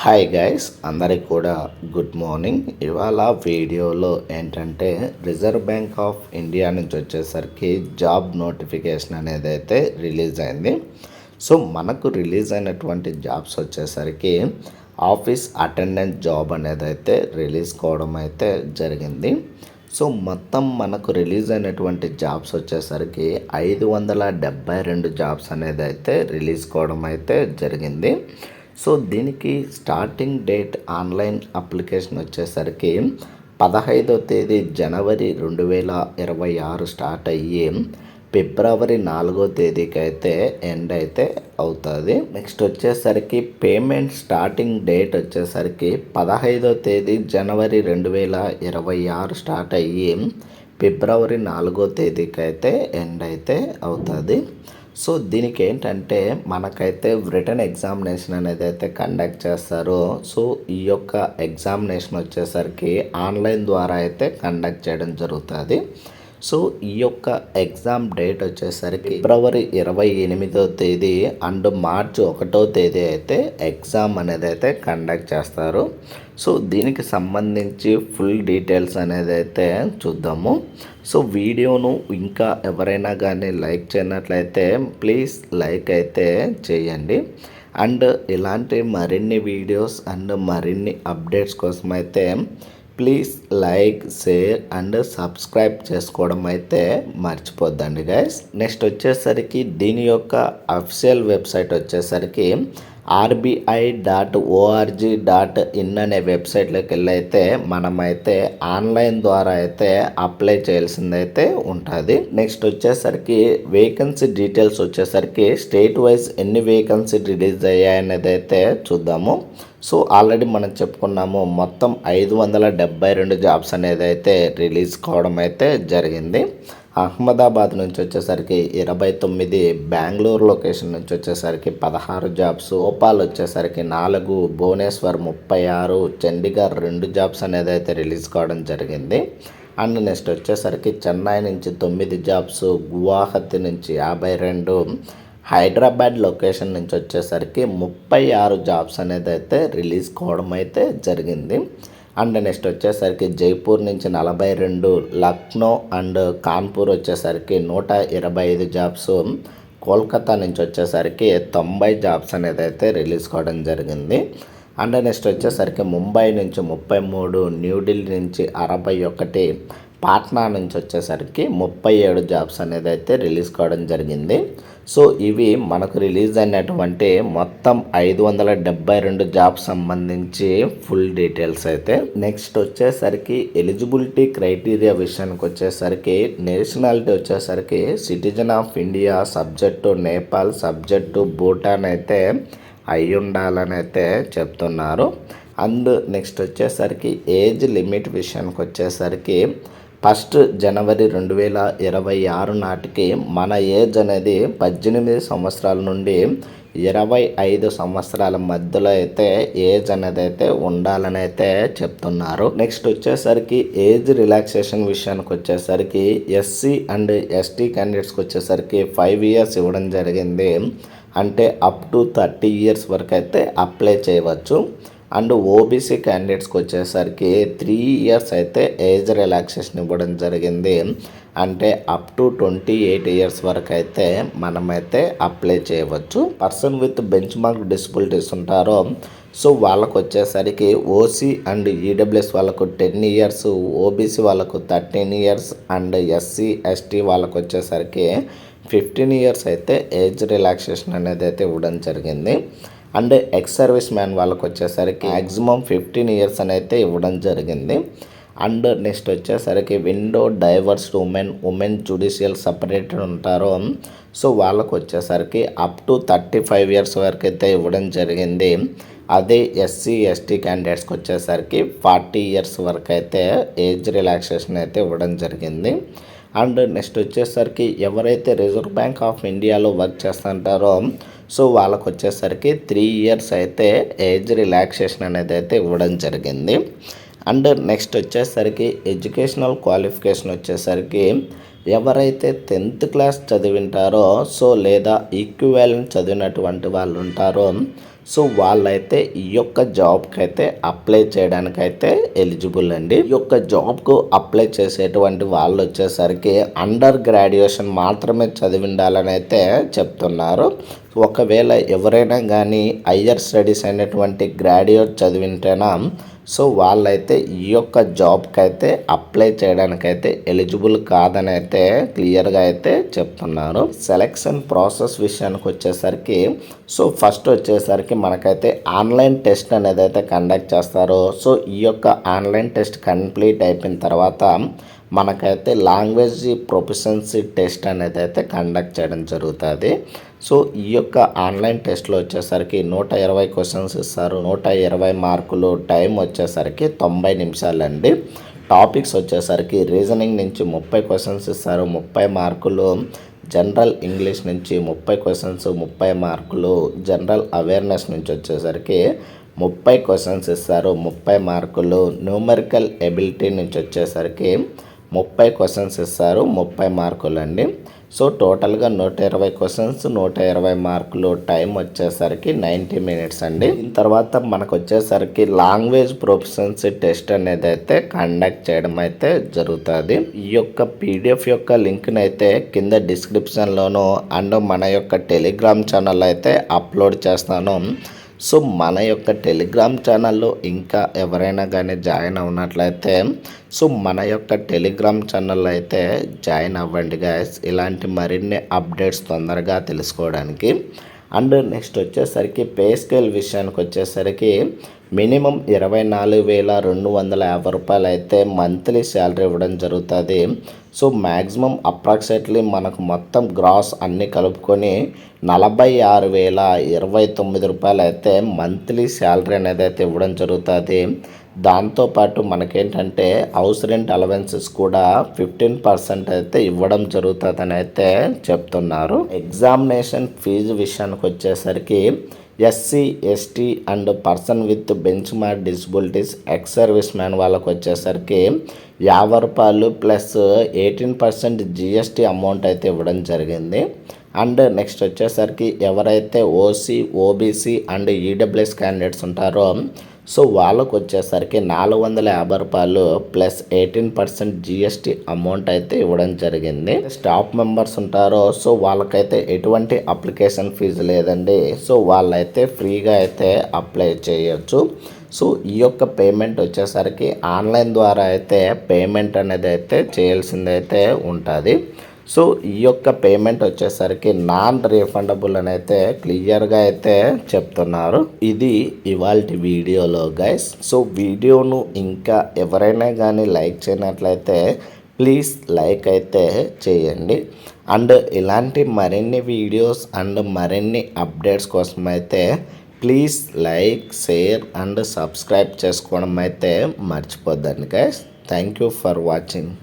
Hi guys అందరికి కూడా good morning ఇవాళ వీడియోలో ఏంటంటే రిజర్వ్ బ్యాంక్ ఆఫ్ ఇండియా నుంచి వచ్చేసరికి జాబ్ నోటిఫికేషన్ అనేది అయితే రిలీజ్ అయింది. సో మనకు రిలీజ్ అయినటువంటి జాబ్స్ వచ్చేసరికి ఆఫీస్ అటెండెంట్ జాబ్ అనేది అయితే రిలీజ్ కావడం అయితే జరిగింది. సో మొత్తం మనకు రిలీజ్ అయినటువంటి జాబ్స్ వచ్చేసరికి ఐదు వందల డెబ్బై రెండు జాబ్స్ అనేది అయితే రిలీజ్ కావడం అయితే జరిగింది. సో దీనికి స్టార్టింగ్ డేట్ ఆన్లైన్ అప్లికేషన్ వచ్చేసరికి పదహైదో తేదీ జనవరి రెండు వేల ఇరవై ఆరు స్టార్ట్ అయ్యి ఫిబ్రవరి నాలుగో తేదీకి అయితే ఎండ్ అయితే అవుతుంది. నెక్స్ట్ వచ్చేసరికి పేమెంట్ స్టార్టింగ్ డేట్ వచ్చేసరికి పదహైదో తేదీ జనవరి రెండు వేల ఇరవై ఆరు స్టార్ట్ అయ్యి ఫిబ్రవరి నాలుగో తేదీకి అయితే ఎండ్ అయితే అవుతుంది. సో దీనికి ఏంటంటే మనకైతే రిటర్న్ ఎగ్జామినేషన్ అనేది అయితే కండక్ట్ చేస్తారు సో ఈ యొక్క ఎగ్జామినేషన్ వచ్చేసరికి ఆన్లైన్ ద్వారా అయితే కండక్ట్ చేయడం జరుగుతుంది. సో ఈ యొక్క ఎగ్జామ్ డేట్ వచ్చేసరికి ఫిబ్రవరి ఇరవై ఎనిమిదో తేదీ అండ్ మార్చి ఒకటో తేదీ అయితే ఎగ్జామ్ అనేది అయితే కండక్ట్ చేస్తారు. సో దీనికి సంబంధించి ఫుల్ డీటెయిల్స్ అనేది అయితే చూద్దాము. సో వీడియోను ఇంకా ఎవరైనా కానీ లైక్ చేయనట్లయితే ప్లీజ్ లైక్ అయితే చేయండి. అండ్ ఇలాంటి మరిన్ని వీడియోస్ అండ్ మరిన్ని అప్డేట్స్ కోసం అయితే please like share and subscribe చేసుకోవడం అయితే మర్చిపోద్దండి గైస్ నెక్స్ట్ వచ్చేసరికి దీని యొక్క అఫిషియల్ వెబ్సైట్ వచ్చేసరికి RBI dot ORG dot in అనే వెబ్సైట్లోకి వెళ్ళైతే అయితే మనమైతే ఆన్లైన్ ద్వారా అయితే అప్లై చేయాల్సిందైతే ఉంటుంది. నెక్స్ట్ వచ్చేసరికి వేకెన్సీ డీటెయిల్స్ వచ్చేసరికి స్టేట్ వైజ్ ఎన్ని వేకెన్సీ రిలీజ్ అయ్యాయనేది అయితే చూద్దాము. సో ఆల్రెడీ మనం చెప్పుకున్నాము మొత్తం ఐదు వందల డెబ్బై రెండు జాబ్స్ అనేది అయితే రిలీజ్ కావడం అయితే జరిగింది. అహ్మదాబాద్ నుంచి వచ్చేసరికి ఇరవై తొమ్మిది బెంగళూరు లొకేషన్ నుంచి వచ్చేసరికి పదహారు జాబ్స్ ఓపాల్ వచ్చేసరికి నాలుగు భువనేశ్వర్ ముప్పై ఆరు చండీగఢ్ రెండు జాబ్స్ అనేది అయితే రిలీజ్ కావడం జరిగింది. అండ్ నెక్స్ట్ వచ్చేసరికి చెన్నై నుంచి తొమ్మిది జాబ్స్ గువాహతి నుంచి యాభై రెండు హైదరాబాద్ లొకేషన్ నుంచి వచ్చేసరికి ముప్పై ఆరు జాబ్స్ అనేది అయితే రిలీజ్ కావడం అయితే జరిగింది. అండ్ నెక్స్ట్ వచ్చేసరికి జైపూర్ నుంచి నలభై రెండు లక్నో అండ్ కాన్పూర్ వచ్చేసరికి నూట ఇరవై ఐదు జాబ్స్. కోల్కతా నుంచి వచ్చేసరికి తొంభై జాబ్స్ అనేది అయితే రిలీజ్ కావడం జరిగింది. అండ్ నెక్స్ట్ వచ్చేసరికి ముంబై నుంచి ముప్పై మూడు న్యూఢిల్లీ నుంచి అరవై ఒకటి పాట్నా నుంచి వచ్చేసరికి ముప్పై ఏడు జాబ్స్ అనేది అయితే రిలీజ్ కావడం జరిగింది. సో ఇవి మనకు రిలీజ్ అయినటువంటి మొత్తం ఐదు వందల డెబ్బై రెండు జాబ్స్ సంబంధించి ఫుల్ డీటెయిల్స్ అయితే. నెక్స్ట్ వచ్చేసరికి ఎలిజిబిలిటీ క్రైటీరియా విషయానికి వచ్చేసరికి నేషనాలిటీ వచ్చేసరికి citizen of India subject Nepal subject Bhutan అయితే అయి ఉండాలని అయితే చెప్తున్నారు. అండ్ నెక్స్ట్ వచ్చేసరికి ఏజ్ లిమిట్ విషయానికి వచ్చేసరికి ఫస్ట్ జనవరి రెండు వేల ఇరవై ఆరు నాటికి మన ఏజ్ అనేది పద్దెనిమిది సంవత్సరాల నుండి ఇరవై ఐదు సంవత్సరాల మధ్యలో అయితే ఏజ్ అనేది అయితే ఉండాలని అయితే చెప్తున్నారు. నెక్స్ట్ వచ్చేసరికి ఏజ్ రిలాక్సేషన్ విషయానికి వచ్చేసరికి ఎస్సీ అండ్ ఎస్టీ క్యాండిడేట్స్కి వచ్చేసరికి ఫైవ్ ఇయర్స్ ఇవ్వడం జరిగింది. అంటే అప్ టు థర్టీ ఇయర్స్ వరకు అయితే అప్లై చేయవచ్చు. అండ్ ఓబీసీ క్యాండిడేట్స్కి వచ్చేసరికి త్రీ ఇయర్స్ అయితే ఏజ్ రిలాక్సేషన్ ఇవ్వడం జరిగింది. అంటే up to twenty eight years వరకు అయితే మనమైతే అప్లై చేయవచ్చు. Person with bench mark disabilities ఉంటారో. సో వాళ్ళకు వచ్చేసరికి ఓసీ అండ్ ఈడబ్ల్యూఎస్ వాళ్ళకు టెన్ ఇయర్స్ ఓబీసీ వాళ్ళకు thirteen years and SC ST వాళ్ళకు వచ్చేసరికి ఫిఫ్టీన్ ఇయర్స్ అయితే ఏజ్ రిలాక్సేషన్ అనేది అయితే ఇవ్వడం జరిగింది. అండ్ ఎక్స్ సర్వీస్ మ్యాన్ వాళ్ళకి వచ్చేసరికి మ్యాక్సిమం ఫిఫ్టీన్ ఇయర్స్ అని అయితే ఇవ్వడం జరిగింది. అండ్ నెక్స్ట్ వచ్చేసరికి widow divorce women women judicial separated ఉంటారో. సో వాళ్ళకు వచ్చేసరికి up to thirty five years వరకు అయితే ఇవ్వడం జరిగింది. అదే ఎస్సీ ఎస్టీ క్యాండిడేట్స్కి వచ్చేసరికి ఫార్టీ ఇయర్స్ వరకు అయితే ఏజ్ రిలాక్సేషన్ అయితే ఇవ్వడం జరిగింది. అండ్ నెక్స్ట్ వచ్చేసరికి ఎవరైతే రిజర్వ్ బ్యాంక్ ఆఫ్ ఇండియాలో వర్క్ చేస్తుంటారో సో వాళ్ళకు వచ్చేసరికి త్రీ ఇయర్స్ అయితే ఏజ్ రిలాక్సేషన్ అనేది అయితే ఇవ్వడం జరిగింది. అండ్ నెక్స్ట్ వచ్చేసరికి ఎడ్యుకేషనల్ క్వాలిఫికేషన్ వచ్చేసరికి ఎవరైతే టెన్త్ క్లాస్ చదివింటారో సో లేదా ఈక్వాలెంట్ చదివినటువంటి వాళ్ళు ఉంటారో సో వాళ్ళైతే ఈ యొక్క జాబ్కి అయితే అప్లై చేయడానికి అయితే ఎలిజిబుల్ అండి ఈ యొక్క జాబ్కు అప్లై చేసేటువంటి వాళ్ళు వచ్చేసరికి అండర్ గ్రాడ్యుయేషన్ మాత్రమే చదివిండాలని అయితే చెప్తున్నారు. ఒకవేళ ఎవరైనా కానీ హయ్యర్ స్టడీస్ అయినటువంటి గ్రాడ్యుయేట్ చదివింటేనా సో వాళ్ళైతే ఈ యొక్క జాబ్కి అయితే అప్లై చేయడానికైతే ఎలిజిబుల్ కాదని అయితే క్లియర్గా అయితే చెప్తున్నారు. సెలెక్షన్ ప్రాసెస్ విషయానికి వచ్చేసరికి సో ఫస్ట్ వచ్చేసరికి మనకైతే ఆన్లైన్ టెస్ట్ అనేది అయితే కండక్ట్ చేస్తారు. సో ఈ యొక్క ఆన్లైన్ టెస్ట్ కంప్లీట్ అయిపోయిన తర్వాత మనకైతే లాంగ్వేజ్ ప్రొఫిషియన్సీ టెస్ట్ అనేది అయితే కండక్ట్ చేయడం జరుగుతుంది. సో ఈ యొక్క ఆన్లైన్ టెస్ట్లో వచ్చేసరికి నూట ఇరవై క్వశ్చన్స్ ఇస్తారు. నూట ఇరవై మార్కులు టైం వచ్చేసరికి తొంభై నిమిషాలండి. టాపిక్స్ వచ్చేసరికి రీజనింగ్ నుంచి ముప్పై క్వశ్చన్స్ ఇస్తారు. ముప్పై మార్కులు జనరల్ ఇంగ్లీష్ నుంచి ముప్పై క్వశ్చన్స్ ముప్పై మార్కులు జనరల్ అవేర్నెస్ నుంచి వచ్చేసరికి ముప్పై క్వశ్చన్స్ ఇస్తారు. ముప్పై మార్కులు న్యూమరికల్ ఎబిలిటీ నుంచి వచ్చేసరికి ముప్పై క్వశ్చన్స్ ఇస్తారు ముప్పై మార్కులు అండి సో టోటల్గా నూట ఇరవై క్వశ్చన్స్ నూట ఇరవై మార్కులు టైం వచ్చేసరికి నైంటీ మినిట్స్ అండి. దీని తర్వాత మనకు వచ్చేసరికి లాంగ్వేజ్ ప్రొఫెషన్సీ టెస్ట్ అనేది అయితే కండక్ట్ చేయడం అయితే జరుగుతుంది. ఈ యొక్క పీడిఎఫ్ యొక్క లింక్ని అయితే కింద డిస్క్రిప్షన్లోను అండ్ మన యొక్క టెలిగ్రామ్ ఛానల్ అయితే అప్లోడ్ చేస్తాను. సో మన యొక్క టెలిగ్రామ్ ఛానల్లో ఇంకా ఎవరైనా కానీ జాయిన్ అవునట్లయితే సో మన యొక్క టెలిగ్రామ్ ఛానల్లో అయితే జాయిన్ అవ్వండి గాయస్ ఇలాంటి మరిన్ని అప్డేట్స్ తొందరగా తెలుసుకోవడానికి అండ్ నెక్స్ట్ వచ్చేసరికి పే స్కేల్ విషయానికి వచ్చేసరికి మినిమం ఇరవై నాలుగు వేల రెండు వందల యాభై రూపాయలు అయితే మంత్లీ శాలరీ ఇవ్వడం జరుగుతుంది. సో మ్యాక్సిమం అప్రాక్సిమేట్లీ మనకు మొత్తం గ్రాస్ అన్నీ కలుపుకొని నలభై ఆరు వేల ఇరవై తొమ్మిది రూపాయలు అయితే మంత్లీ శాలరీ అనేది అయితే ఇవ్వడం జరుగుతుంది. దాంతోపాటు మనకేంటంటే హౌస్ రెంట్ అలవెన్సెస్ కూడా ఫిఫ్టీన్ పర్సెంట్ అయితే ఇవ్వడం జరుగుతుందని అయితే చెప్తున్నారు. ఎగ్జామినేషన్ ఫీజు విషయానికి వచ్చేసరికి SC ST and person with benchmark disabilities ex service man వాళ్ళకి వచ్చేసరికి యాభై రూపాయలు plus eighteen percent GST amount అయితే ఇవ్వడం జరిగింది. అండ్ నెక్స్ట్ వచ్చేసరికి ఎవరైతే OC OBC and EWS candidates ఉంటారో సో వాళ్ళకు వచ్చేసరికి నాలుగు వందల యాభై రూపాయలు plus eighteen percent GST amount అయితే ఇవ్వడం జరిగింది. స్టాఫ్ మెంబర్స్ ఉంటారో. సో వాళ్ళకైతే ఎటువంటి అప్లికేషన్ ఫీజు లేదండి. సో వాళ్ళైతే ఫ్రీగా అయితే అప్లై చేయొచ్చు. సో ఈ యొక్క పేమెంట్ వచ్చేసరికి ఆన్లైన్ ద్వారా అయితే పేమెంట్ అనేది అయితే చేయాల్సిందైతే ఉంటుంది. సో ఈ యొక్క పేమెంట్ వచ్చేసరికి నాన్ రీఫండబుల్ అని అయితే క్లియర్గా అయితే చెప్తున్నారు. ఇది ఇవాళ వీడియోలో గైస్. సో వీడియోను ఇంకా ఎవరైనా కానీ లైక్ చేయనట్లయితే ప్లీజ్ లైక్ అయితే చేయండి. అండ్ ఇలాంటి మరిన్ని వీడియోస్ అండ్ మరిన్ని అప్డేట్స్ కోసం అయితే please like share and subscribe చేసుకోవడం అయితే మర్చిపోద్దండి guys. Thank you for watching.